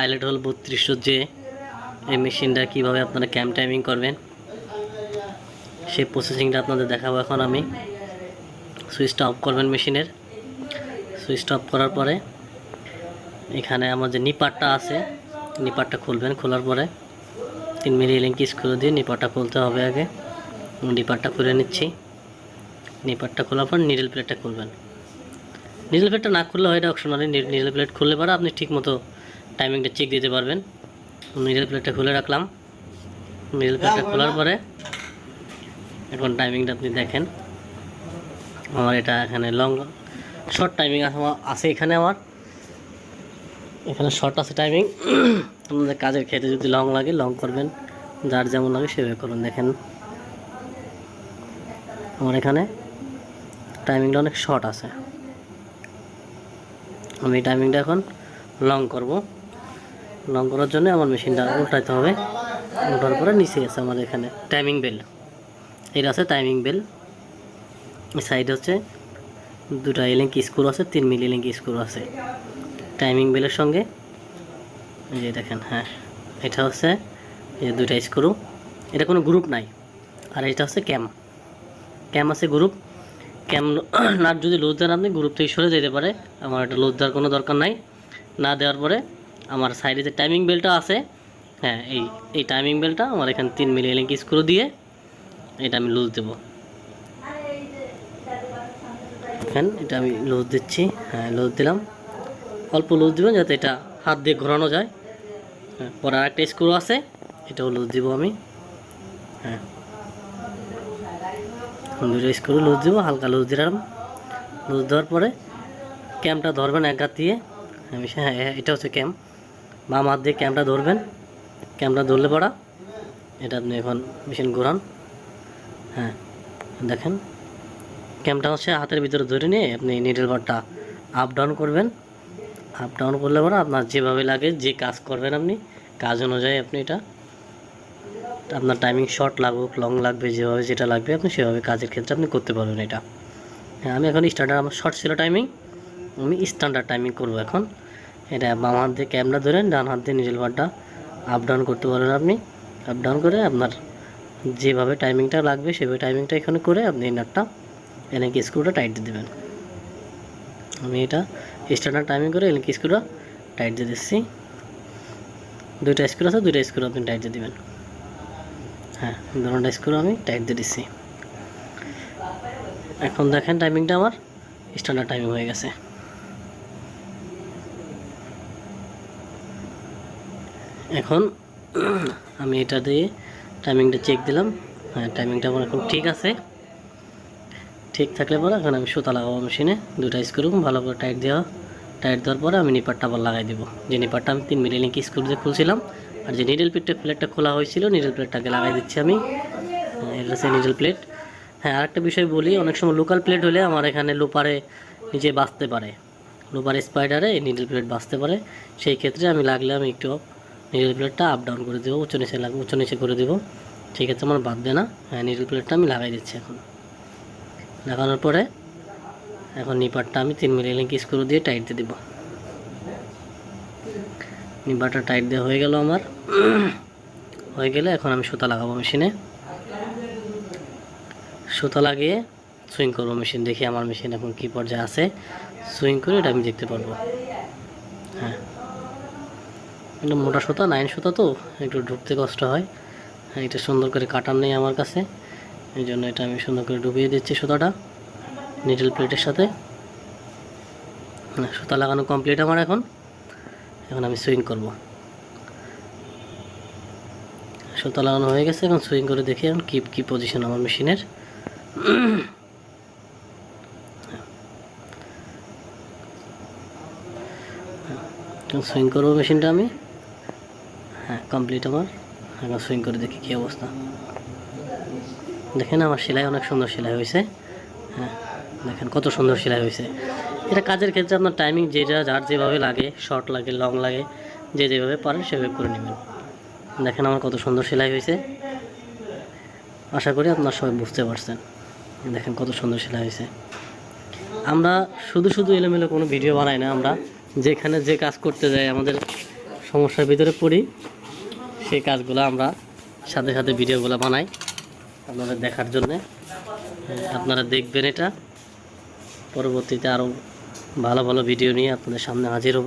Eyelet হল বত্রিশশো যে এই মেশিনটা কীভাবে আপনারা ক্যাম টাইমিং করবেন, সেই প্রসেসিংটা আপনাদের দেখাবো এখন আমি। সুইচটা অফ করবেন মেশিনের। সুইচটা অফ করার পরে এখানে আমার যে নিপারটা আছে নিপারটা খুলবেন, খোলার পরে তিন মিলি লিঙ্ক স্ক্রু দিয়ে নিপারটা খুলতে হবে আগে। নিপারটা খুলে নিচ্ছি। নিপারটা খোলার পর নিডল প্লেটটা খুলবেন। নিডল প্লেটটা না খুললে হয় এটা অপশনালি নিডল প্লেট খুললে পরে আপনি ঠিক মতো টাইমিংটা চেক দিতে পারবেন। নিডল প্লেটটা খুলে রাখলাম। নিডল প্লেটটা খোলার পরে এখন টাইমিংটা আপনি দেখেন। আমার এটা এখানে লং শর্ট টাইমিং আছে এখানে আমার। এখানে শর্ট আছে টাইমিং আপনাদের কাজের ক্ষেত্রে যদি লং লাগে লং করবেন। যার যেমন লাগে সেভাবে করুন। দেখেন, আমার এখানে টাইমিংটা অনেক শর্ট আছে। আমি টাইমিংটা এখন লং করব। লং করার জন্য আমার মেশিনটা উল্টাইতে হবে। উল্টার পরে নিচে আছে আমার এখানে টাইমিং বেল এটা আছে টাইমিং বেল সাইড হচ্ছে দুটা এলিঙ্ক স্ক্রু আছে, তিন মিলি লিঙ্ক স্ক্রু আছে। টাইমিং বেলের সঙ্গে যে দেখেন হ্যাঁ এটা হচ্ছে এই যে দুইটা স্ক্রু এটা কোনো গ্রুপ নাই। আর এটা হচ্ছে ক্যাম ক্যাম আছে গ্রুপ ক্যাম নাট যদি লোড দেন আপনি গ্রুপ থেকে সরে যেতে পারে। আমার এটা লোড দেওয়ার কোনো দরকার নাই। না দেওয়ার পরে আমার সাইডে যে টাইমিং বেলটা আছে হ্যাঁ এই এই টাইমিং বেলটা আমার এখানে তিন মিলি লিঙ্ক স্ক্রু দিয়ে এটা আমি লুজ দেবো। দেখেন এটা আমি লুজ দিচ্ছি হ্যাঁ লুজ দিলাম। অল্প লুজ দিবেন যাতে এটা হাত দিয়ে ঘোরানো যায়। হ্যাঁ পরে আরেকটা স্ক্রু আছে এটাও লুজ দিব আমি। হ্যাঁ। দুটো স্ক্রু লুজ দিব হালকা লুজ দিলাম। লুজ দেওয়ার পরে ক্যামটা ধরবেন এক হাত দিয়ে। আমি হ্যাঁ হ্যাঁ, এটা হচ্ছে ক্যাম বাম হাত দিয়ে ক্যামটা ধরবেন। ক্যামটা ধরলে পড়া, এটা আপনি এখন মেশিন ঘোরান। হ্যাঁ দেখেন। ক্যামটা হচ্ছে হাতের ভিতরে ধরে নিয়ে আপনি নিডল বারটা আপ ডাউন করবেন। আপ ডাউন করলে পরে আপনার যেভাবে লাগে, যে কাজ করবেন আপনি, কাজ অনুযায়ী আপনি এটা, আপনার টাইমিং শর্ট লাগুক লং লাগবে, যেভাবে যেটা লাগবে আপনি সেভাবে কাজের ক্ষেত্রে আপনি করতে পারবেন এটা। হ্যাঁ আমি এখন স্ট্যান্ডার্ড আমার শর্ট ছিল টাইমিং আমি স্ট্যান্ডার্ড টাইমিং করব এখন। এটা বাম হাত দিয়ে ক্যামেরা ধরেন ডান হাত দিয়ে নিজের বারটা আপ ডাউন করতে পারেন আপনি। আপ ডাউন করে আপনার যেভাবে টাইমিংটা লাগবে, সেভাবে টাইমিংটা এখানে করে আপনি নাটটা এলাকি স্ক্রুটা টাইট দিয়ে দেবেন। আমি এটা স্ট্যান্ডার্ড টাইমিং করে এলাকি স্ক্রুটা টাইট দিয়ে দিচ্ছি। দুইটা স্ক্রু আছে, দুইটা স্ক্রু আপনি টাইট দিয়ে দেবেন। হ্যাঁ দুটা স্ক্রু আমি টাইট দিয়ে দিচ্ছি। এখন দেখেন টাইমিংটা আমার স্ট্যান্ডার্ড টাইমিং হয়ে গেছে। এখন আমি এটা দিয়ে টাইমিংটা চেক দিলাম। হ্যাঁ টাইমিংটা আমার এখন ঠিক আছে। ঠিক থাকলে পরে এখন আমি সুতা লাগাবো মেশিনে দুটা স্ক্রু ভালো করে টাইট দেওয়া। টাইট দেওয়ার পরে আমি নিপারটা আবার লাগাই দেবো। যে নিপারটা আমি তিন মিলি লিঙ্ক স্ক্রু দিয়ে খুলছিলাম আর যে নিডল প্লেটটা প্লেটটা খোলা হয়েছিল নিডল প্লেটটাকে লাগাই দিচ্ছি আমি। হ্যাঁ, এটা হচ্ছে নিডল প্লেট হ্যাঁ আরেকটা বিষয় বলি অনেক সময় লোকাল প্লেট হলে আমার এখানে লোপারে নিচে বাঁচতে পারে। লোপার স্পাইডারে নিডল প্লেট বাঁচতে পারে। সেই ক্ষেত্রে আমি লাগলে আমি একটু নিডল প্লেটটা আপ ডাউন করে দেবো, উঁচু নিচে লাগ উঁচু নিচে করে দেবো। সেই ক্ষেত্রে আমার বাদ বাঁধবে না। হ্যাঁ নিডল প্লেটটা আমি লাগাই দিচ্ছি এখন। লাগানোর পরে এখন নিপারটা আমি তিন মিলি লিঙ্ক স্ক্রু দিয়ে টাইট দিয়ে দেবো। নিপারটা টাইট দেওয়া হয়ে গেল আমার। হয়ে গেলে এখন আমি সুতা লাগাবো মেশিনে সুতা লাগিয়ে সুইং করব মেশিন দেখি আমার মেশিন এখন কী পর্যায়ে আছে। সুইং করে এটা আমি দেখতে পারব। হ্যাঁ। এটা মোটা সুতা নাইন সুতা তো একটু ঢুকতে কষ্ট হয়। এটা সুন্দর করে কাটার নেই আমার কাছে এই জন্য এটা আমি সুন্দর করে ডুবিয়ে দিচ্ছি সুতাটা নিডল প্লেটের সাথে। হ্যাঁ, সুতা লাগানো কমপ্লিট আমার এখন। এখন আমি সুইং করব। সুতা লাগানো হয়ে গেছে এখন সুইং করে দেখি এখন কি কি পজিশন আমার মেশিনের। সুইং করব মেশিনটা আমি। কমপ্লিট আমার। এখন সুইং করে দেখি কী অবস্থা। দেখেন আমার সেলাই অনেক সুন্দর সেলাই হয়েছে। হ্যাঁ দেখেন কত সুন্দর সেলাই হয়েছে। এটা কাজের ক্ষেত্রে আপনার টাইমিং যেটা যার যেভাবে লাগে শর্ট লাগে লং লাগে, যে যেভাবে পারেন সেভাবে করে নেবেন। দেখেন আমার কত সুন্দর সেলাই হয়েছে। আশা করি আপনার সবাই বুঝতে পারছেন। দেখেন কত সুন্দর সেলাই হয়েছে। আমরা শুধু শুধু এলোমেলো কোনো ভিডিও বানাই না, আমরা যেখানে যে কাজ করতে যাই, আমাদের সমস্যার ভিতরে পড়ি। সেই কাজগুলো আমরা সাথে সাথে ভিডিওগুলো বানাই আপনাদের দেখার জন্যে। আপনারা দেখবেন এটা। পরবর্তীতে আরও ভালো ভালো ভিডিও নিয়ে আপনাদের সামনে হাজির হব।